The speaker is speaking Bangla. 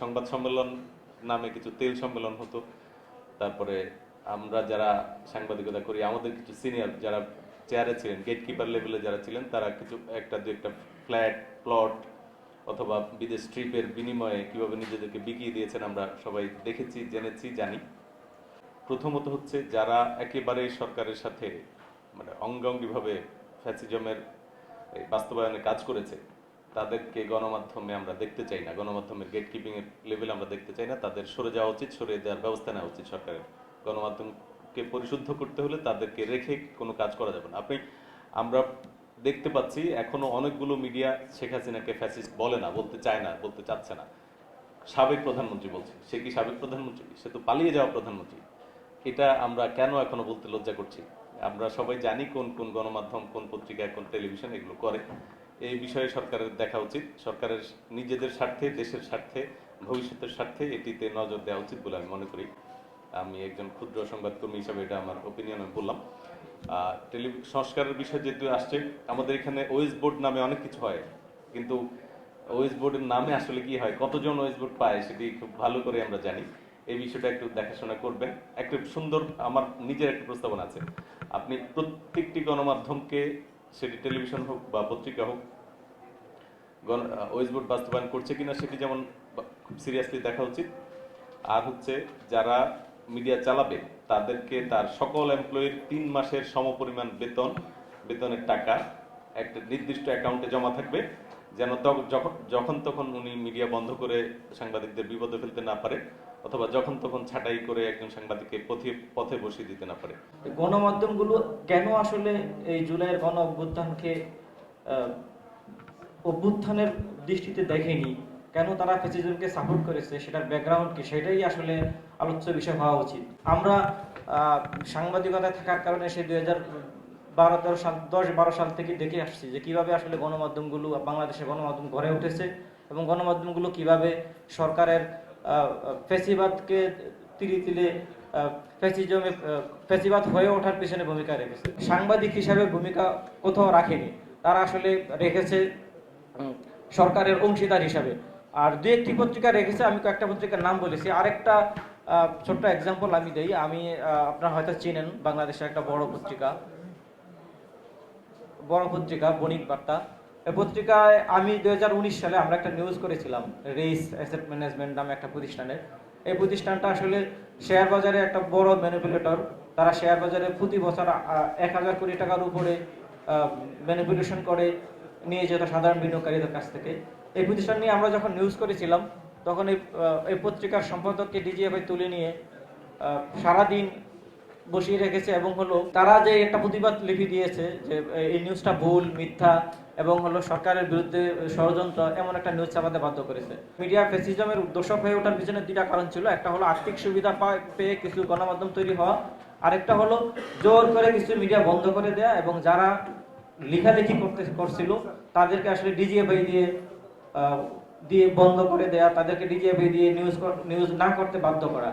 সংবাদ সম্মেলন নামে কিছু তেল সম্মেলন হতো। তারপরে আমরা যারা সাংবাদিকতা করি, আমাদের কিছু সিনিয়র যারা চেয়ারে ছিলেন গেটকিপার লেভেলে যারা ছিলেন, তারা কিছু একটা দু একটা ফ্ল্যাট প্লট অথবা বিদেশ ট্রিপের বিনিময়ে কীভাবে নিজেদেরকে বিকিয়ে দিয়েছেন আমরা সবাই দেখেছি, জেনেছি, জানি। প্রথমত হচ্ছে যারা একেবারে সরকারের সাথে মানে অঙ্গাঙ্গিভাবে ফ্যাসিজমের বাস্তবায়নে কাজ করেছে তাদেরকে গণমাধ্যমে আমরা দেখতে চাই না। গণমাধ্যমের গেট কিপিং এর লেভেল আমরা দেখতে চাই না। তাদের সরে যাওয়া উচিত সরে দেওয়ার ব্যবস্থা নেওয়া উচিত সরকারের। গণমাধ্যমকে পরিশুদ্ধ করতে হলে তাদেরকে রেখে কোনো কাজ করা যাবে না। আপনি, আমরা দেখতে পাচ্ছি, এখনও অনেকগুলো মিডিয়া শেখ হাসিনাকে ফ্যাসিস্ট বলে না, বলতে চায় না, বলতে চাচ্ছে না। সাবেক প্রধানমন্ত্রী বলছে সে কি সাবেক প্রধানমন্ত্রী? সে তো পালিয়ে যাওয়া প্রধানমন্ত্রী। এটা আমরা কেন এখনও বলতে লজ্জা করছি? আমরা সবাই জানি কোন কোন গণমাধ্যম, কোন পত্রিকা, কোন টেলিভিশন এগুলো করে। এই বিষয়ে সরকারের দেখা উচিত। সরকারের নিজেদের স্বার্থে, দেশের স্বার্থে, ভবিষ্যতের স্বার্থে এটিতে নজর দেওয়া উচিত বলে আমি মনে করি। আমি একজন ক্ষুদ্র সংবাদকর্মী হিসাবে এটা আমার ওপিনিয়ন আমি বললাম। টেলি, সংস্কারের বিষয় যেহেতু আসছে, আমাদের এখানে ওয়েস বোর্ড নামে অনেক কিছু হয়। কিন্তু ওয়েস বোর্ডের নামে আসলে কি হয়, কতজন ওয়েস বোর্ড পায় সেটি খুব ভালো করে আমরা জানি। এই বিষয়টা একটু দেখাশোনা করবেন। একটা সুন্দর আমার নিজের একটা প্রস্তাবনা আছে। আপনি প্রত্যেকটি গণমাধ্যমকে, সেটি টেলিভিশন হোক বা পত্রিকা হোক গণ- আহ, বোর্ড বাস্তবায়ন করছে কিনা সেটি যেমন খুব সিরিয়াসলি দেখা উচিত। আর হচ্ছে যারা মিডিয়া চালাবে তাদেরকে তার সকল এমপ্লয়ির তিন মাসের সমপরিমাণ বেতন বেতনের টাকা একটা নির্দিষ্ট অ্যাকাউন্টে জমা থাকবে যেন যখন যখন তখন উনি মিডিয়া বন্ধ করে সাংবাদিকদের বিপদে ফেলতে না পারে অথবা যখন তখন ছাঁটাই করে একজন সাংবাদিককে পথে পথে বসিয়ে দিতে না পারে। গণমাধ্যমগুলো কেন আসলে এই জুলাইয়ের গণ অভ্যুত্থানকে অভ্যুত্থানের দৃষ্টিতে দেখেনি। কেন তারা ফেসিজমকে সাপোর্ট করেছে সেটার ব্যাকগ্রাউন্ড কি সেটাই আসলে আলোচ্য বিষয় হওয়া উচিত। আমরা সাংবাদিকতায় থাকার কারণে সেই দুই হাজার বারো তেরো সাল দশ বারো সাল থেকে দেখে আসছি যে কীভাবে আসলে গণমাধ্যমগুলো বাংলাদেশের গণমাধ্যম গড়ে উঠেছে এবং গণমাধ্যমগুলো কীভাবে সরকারের ফেসিবাদকে তিলে তিলে আহ, ফ্যাসিবাদ হয়ে ওঠার পিছনে ভূমিকা রেখেছে। সাংবাদিক হিসাবে ভূমিকা কোথাও রাখেনি। তারা আসলে রেখেছে সরকারের অংশীদার হিসাবে। আর দু একটি পত্রিকা রেখেছে, আমি কয়েকটা পত্রিকার নাম বলেছি। আরেকটা ছোট্ট এক্সাম্পল আমি দেই। আমি আপনারা হয়তো চেনেন বাংলাদেশের একটা বড় পত্রিকা। বড় পত্রিকা বণিক বার্তা। এই পত্রিকায় আমি দুই হাজার উনিশ সালে আমরা একটা নিউজ করেছিলাম রেস অ্যাসেট ম্যানেজমেন্ট নামে একটা প্রতিষ্ঠানের। এই প্রতিষ্ঠানটা আসলে শেয়ার বাজারে একটা বড় ম্যানিপুলেটর তারা শেয়ার বাজারে প্রতি বছর এক হাজার কোটি টাকার উপরে ম্যানিপুলেশন করে। নিয়ে যেত সাধারণ বিনিয়োগকারীদের কাছ থেকে। এই প্রতিষ্ঠান নিয়ে আমরা যখন নিউজ করেছিলাম, তখন এই এই পত্রিকার সম্পাদককে ডিজিএফআই তুলে নিয়ে সারাদিন বসিয়ে রেখেছে এবং হলো তারা যে একটা প্রতিবাদ লিপি দিয়েছে যে এই নিউজটা ভুল, মিথ্যা এবং হলো সরকারের বিরুদ্ধে ষড়যন্ত্র এমন একটা নিউজ ছাপাতে বাধ্য করেছে। মিডিয়া ফেসিজমের দোষক হয়ে ওঠার পিছনে দুইটা কারণ ছিল। একটা হলো আর্থিক সুবিধা পেয়ে কিছু গণমাধ্যম তৈরি হওয়া। আরেকটা হলো জোর করে কিছু মিডিয়া বন্ধ করে দেয়া এবং যারা লেখালেখি করতে করছিল। তাদেরকে আসলে ডিজিএফআই দিয়ে দিয়ে বন্ধ করে দেয়া, তাদেরকে ডিজিএফআই দিয়ে নিউজ নিউজ না করতে বাধ্য করা।